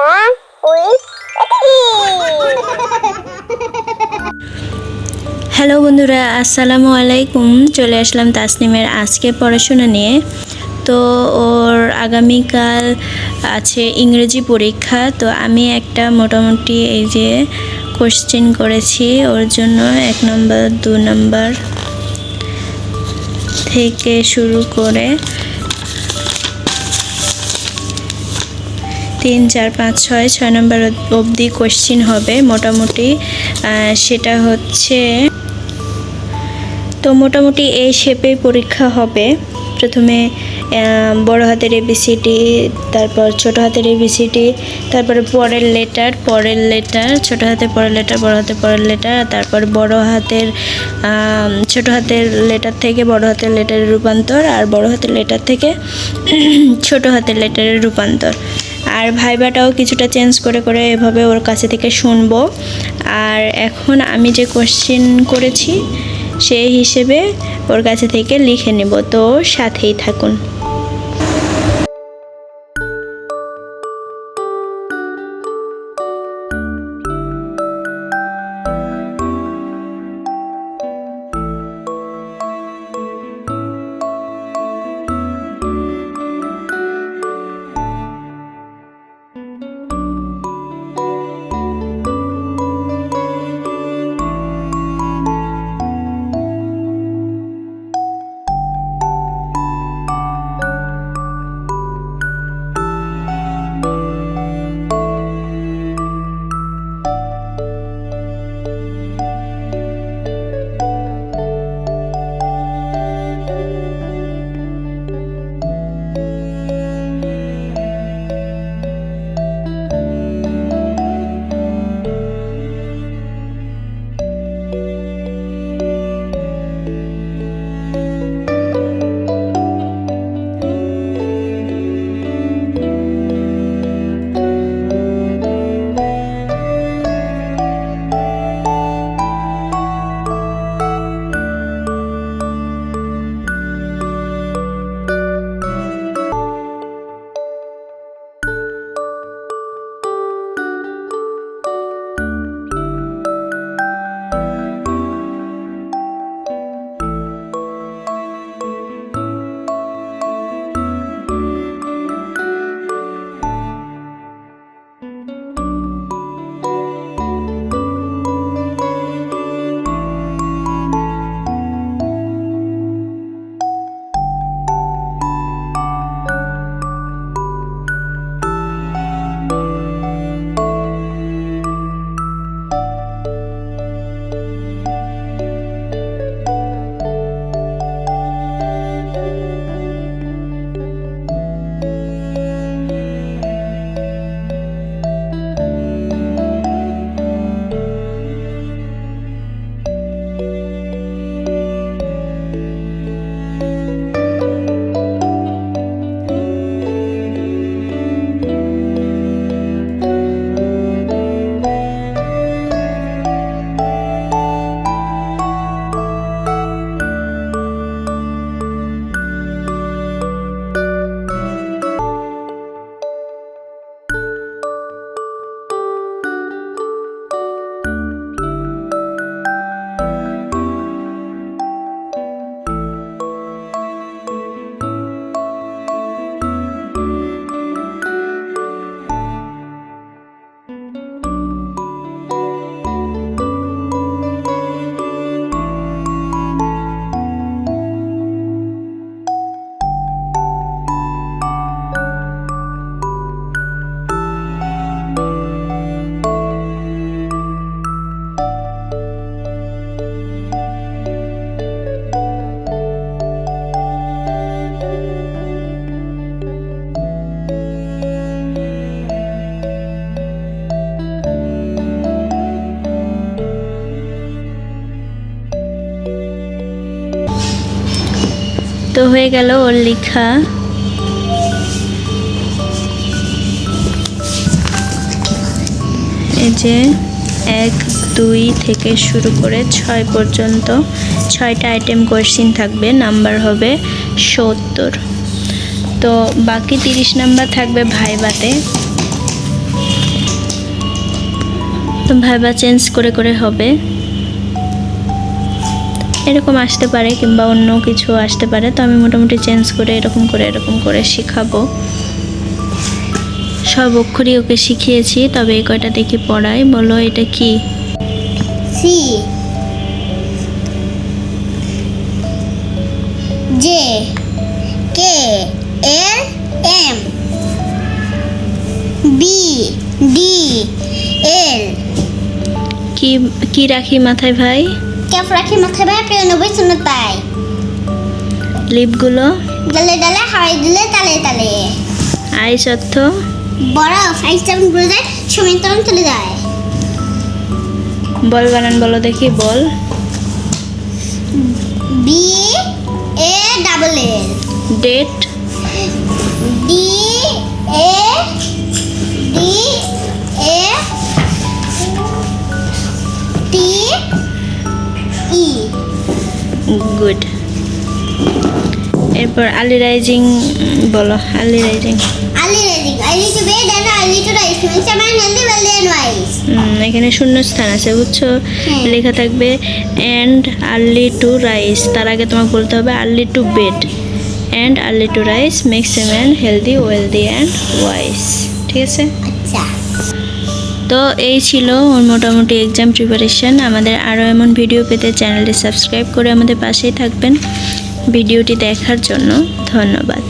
With hello বন্ধুরা, আসসালামু আলাইকুম। চলে আসলাম তাসনিমের আজকে পড়াশোনা নিয়ে। তো ওর আগামীকাল আছে ইংরেজি পরীক্ষা, তো আমি একটা মোটামুটি এই যে কোশ্চেন করেছি। ওর জন্য এক নম্বর দু নম্বর থেকে শুরু করে তিন, চার, পাঁচ, ছয় ছয় নম্বর অবধি কোশ্চিন হবে মোটামুটি। সেটা হচ্ছে, তো মোটামুটি এই শেপে পরীক্ষা হবে। প্রথমে বড় হাতের এবিসিডি তারপর ছোট হাতের এবিসিডি তারপরে পরের লেটার পরের লেটার ছোট হাতের পরের লেটার বড় হাতের পরের লেটার তারপর বড় হাতের ছোট হাতের লেটার থেকে বড় হাতের লেটারের রূপান্তর আর বড় হাতের লেটার থেকে ছোট হাতের লেটারের রূপান্তর। আর ভাইবাটাও কিছুটা চেঞ্জ করে করে এভাবে ওর কাছে থেকে শুনব। আর এখন আমি যে কোশ্চেন করেছি, সেই হিসেবে ওর কাছে থেকে লিখে নেব। তো সাথেই থাকুন। তো হয়ে গেল ওর লেখা। এই যে এক, দুই থেকে শুরু করে ছয় পর্যন্ত ছয়টা আইটেম কোয়েশ্চিন থাকবে নাম্বার হবে সত্তর। তো বাকি তিরিশ নাম্বার থাকবে ভাইবাতে। ভাইবা চেঞ্জ করে করে হবে। এরকম আসতে পারে কিংবা অন্য কিছু আসতে পারে তো আমি মোটামুটি চেঞ্জ করে এরকম করে এরকম করে শেখাবো। সব অক্ষরই ওকে শিখিয়েছি তবে এই কয়টা দেখি পড়াই। বলো এটা কি? C J K L M B D L কি কি রাখি মাথায় ভাই? ক্যাপ রাখি মাথায় ভাই প্রিয় নবী তাই লিপগুলো? ডালে ডালে হাওয়াই দিলে তালে তালে। আইস অর্থ বরফ আইস যেমন ঘুরে যায় সময় তেমন চলে যায়। বল বানান বলো দেখি ball. B A double L. Date? Good এরপর আলি রাইজিং বলো early rising. Early reading I need to bed and I need to rise means I healthy wealthy and wise এখানে শূন্য স্থান আছে বুঝছ। লেখা থাকবে অ্যান্ড আর্লি টু রাইস তার আগে তোমাকে বলতে হবে early to bed and early to rise makes a man healthy wealthy and wise ঠিক আছে? আচ্ছা। তো এই ছিল ওর মোটামুটি এক্সাম প্রিপারেশান আমাদের আরও এমন ভিডিও পেতে চ্যানেলটি সাবস্ক্রাইব করে আমাদের পাশেই থাকবেন। ভিডিওটি দেখার জন্য ধন্যবাদ।